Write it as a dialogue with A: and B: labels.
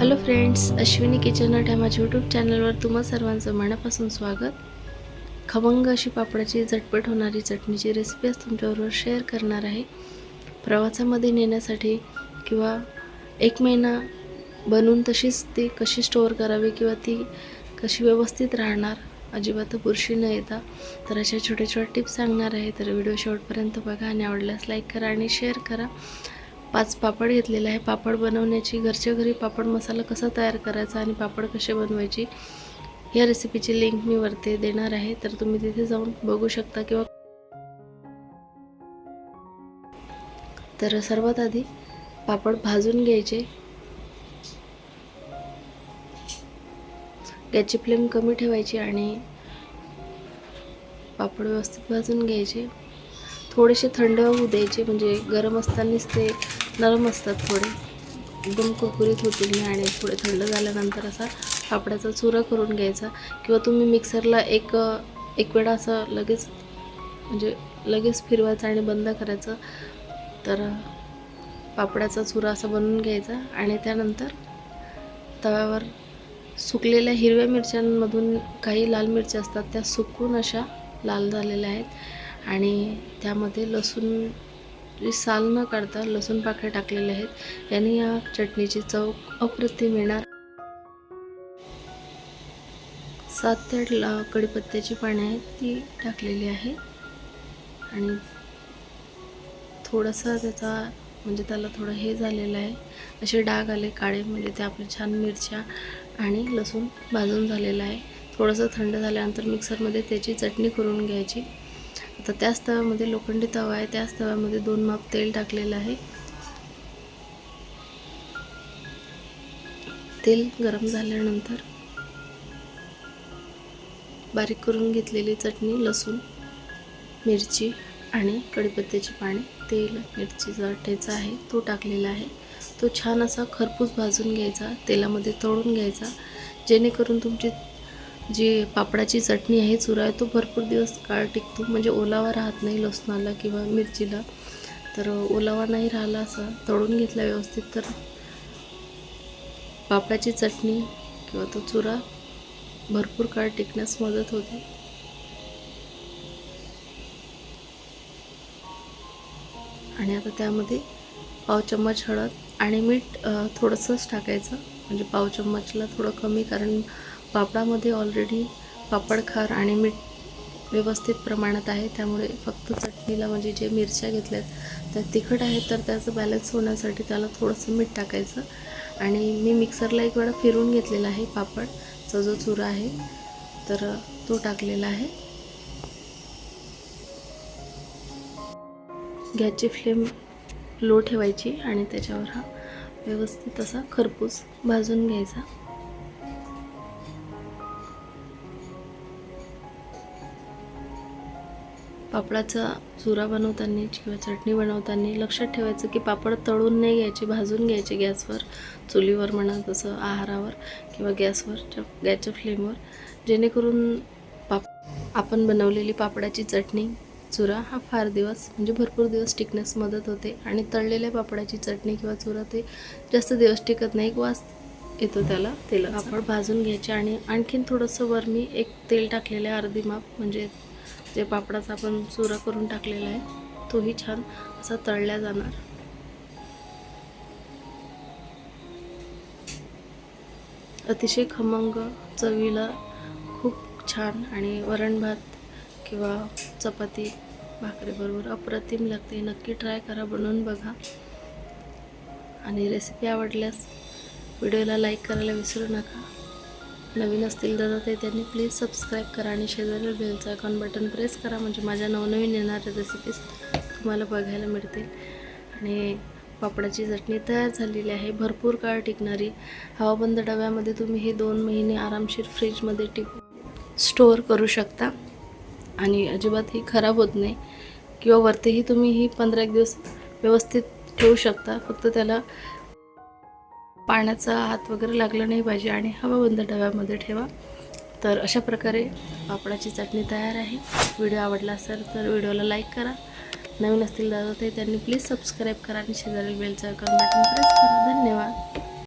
A: Hello friends Ashwini kitchen hut या माझ्या YouTube चॅनलवर तुम्हा सर्वांचं मनापासून स्वागत. खमंग अशी पापडाची झटपट होणारी चटणीची रेसिपी आज तुमच्याबरोबर शेअर करणार आहे. प्रवासामध्ये नेण्यासाठी किंवा एक महिना बनवून तशीच ती कशी स्टोअर करावी किंवा ती कशी व्यवस्थित राहणार अजिबात बुरशी न येता तर अशा छोट्या छोट्या टिप्स सांगणार आहे. तर व्हिडिओ शेवटपर्यंत बघा आणि आवडल्यास लाईक करा आणि शेअर करा. पाच पापड घेतलेले आहे. पापड बनवण्याची घरच्या घरी पापड मसाला कसा तयार करायचा आणि पापड कसे बनवायची या रेसिपीची लिंक मी वरती देणार आहे. तर तुम्ही तिथे जाऊन बघू शकता किंवा तर सर्वात आधी पापड भाजून घ्यायचे. गॅसची फ्लेम कमी ठेवायची आणि पापड व्यवस्थित भाजून घ्यायचे. थोडेसे थंड होऊ द्यायचे म्हणजे गरम असतानाच ते नरम असतात थोडे. एकदम कुरकुरीत होतील आणि थोडे थंड झाल्यानंतर असा कापडाचा चुरा करून घ्यायचा. किंवा तुम्ही मिक्सरला एक एक वेळा असं लगेच म्हणजे लगेच फिरवायचं आणि बंद करायचं. तर पापडाचा चुरा असा बनवून घ्यायचा आणि त्यानंतर तव्यावर सुकलेल्या हिरव्या मिरच्यांमधून काही लाल मिरच्या असतात त्या सुकून अशा लाल झालेल्या आहेत. आणि त्यामध्ये लसूण साल न काढता लसूण पाकळ्या टाकलेल्या आहेत याने या चटणीची चव अप्रतिम येणार. सात ते आठ ला कढीपत्त्याची पाने आहेत ती टाकलेली आहे. आणि थोडासा त्याचा म्हणजे त्याला थोडं हे झालेलं आहे. असे डाग आले काळे म्हणजे ते आपले छान मिरच्या आणि लसूण भाजून झालेलं आहे. थोडंसं थंड झाल्यानंतर मिक्सरमध्ये त्याची चटणी करून घ्यायची. आता त्याच तव्यामध्ये लोखंडी तवा आहे. त्याच तव्यामध्ये दोन माप तेल टाकलेलं आहे. तेल गरम झाल्यानंतर बारीक करून घेतलेली चटणी लसूण मिरची आणि कढीपत्त्याची पाने. तेल मिरचीचा ठेचा आहे. तो टाकलेला आहे. तो छान असा खरपूस भाजून घ्यायचा. तेलामध्ये तळून घ्यायचा. जेणेकरून तुमची जी पापडाची चटणी आहे चुरा आहे तो भरपूर दिवस काळ टिकतो. म्हणजे ओलावा राहत नाही लसणाला किंवा मिरचीला. तर ओलावा नाही राहिला असा तळून घेतला व्यवस्थित तर पापडाची चटणी किंवा तो चुरा भरपूर काळ टिकण्यास मदत होते. आणि आता त्यामध्ये पाव चम्मच हळद आणि मीठ थोडंसंच टाकायचं. म्हणजे पाव चम्मचला थोडं कमी कारण पापडामध्ये ऑलरेडी पापड खार आणि मीठ व्यवस्थित प्रमाणात आहे. त्यामुळे फक्त चटणीला म्हणजे जे मिरच्या घेतल्यात त्या तिखट आहेत तर त्याचं बॅलन्स होण्यासाठी त्याला थोडंसं मीठ टाकायचं. आणि मी मिक्सरला एक वेळा फिरून घेतलेला आहे पापडचा जो चुरा आहे तर तो टाकलेला आहे. गॅसची फ्लेम लो ठेवायची आणि त्याच्यावर हा व्यवस्थित असा खरपूस भाजून घ्यायचा. पापडाचा चुरा बनवताना किंवा चटणी बनवताना लक्षात ठेवायचं की पापड तळून नाही घ्यायचे भाजून घ्यायचे गॅसवर चुलीवर म्हणा तसं आहारावर किंवा गॅसवर गॅसच्या फ्लेमवर. जेणेकरून पाप आपण बनवलेली पापडाची चटणी चुरा हा फार दिवस म्हणजे भरपूर दिवस टिकण्यास मदत होते आणि तळलेल्या पापडाची चटणी किंवा चुरा ते जास्त दिवस टिकत नाही वास येतो त्याला तेल पापड भाजून घ्यायचे आणि आणखीन थोडंसं वर मी एक तेल टाकलेलं आहे अर्धी माप म्हणजे जे पापडाचा आपण चुरा करून टाकलेला आहे तोही छान असा तळल्या जाणार. अतिशय खमंग चवीला खूप छान आणि वरण भात किंवा चपाती भाकरीबरोबर अप्रतिम लागते. नक्की ट्राय करा बनवून बघा. आणि रेसिपी आवडल्यास व्हिडिओला लाईक करायला विसरू नका. नवीन असतील दादा ते त्यांनी प्लीज सबस्क्राईब करा आणि शेजारील बेलचं आयकॉन बटन प्रेस करा. म्हणजे माझ्या नवनवीन येणाऱ्या रेसिपीज तुम्हाला बघायला मिळतील. आणि पापडाची चटणी तयार झालेली आहे. भरपूर काळ टिकणारी. हवाबंद डब्यामध्ये तुम्ही हे दोन महिने आरामशीर फ्रीजमध्ये टिक स्टोअर करू शकता. आणि अजिबात ही खराब होत नाही. किंवा वरतीही तुम्ही ही पंधरा एक दिवस व्यवस्थित ठेवू शकता. फक्त त्याला पाण्याचा हात वगैरे लागला नाही पाहिजे आणि हवाबंद डब्यामध्ये ठेवा. तर अशा प्रकारे पापडाची चटणी तयार आहे. व्हिडिओ आवडला असेल तर व्हिडिओला लाईक करा. नवीन असतील दादा ते त्यांनी प्लीज सबस्क्राईब करा आणि शेजारील बेलचं आयकॉन बटन प्रेस करा. धन्यवाद.